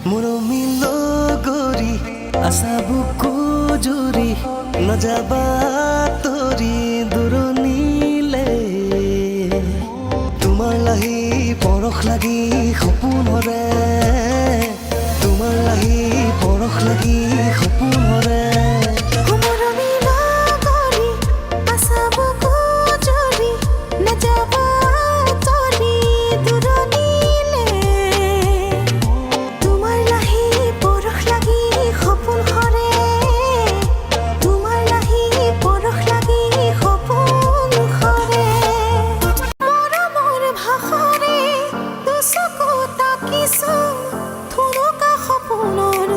মৰমিল গৰি আশা বুকু জুৰি নাযাবা তৰি দূৰণিলে তোমাৰ লাহি পৰশ লাগি সপোনৰে তোমাৰ লাহি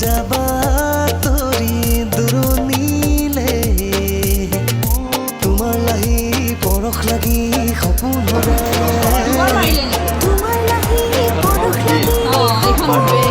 যাবা তোরি দূৰণিলে তোমাৰ লাহি পৰশ লাগি সপোন তোমাৰ লাহি পৰশ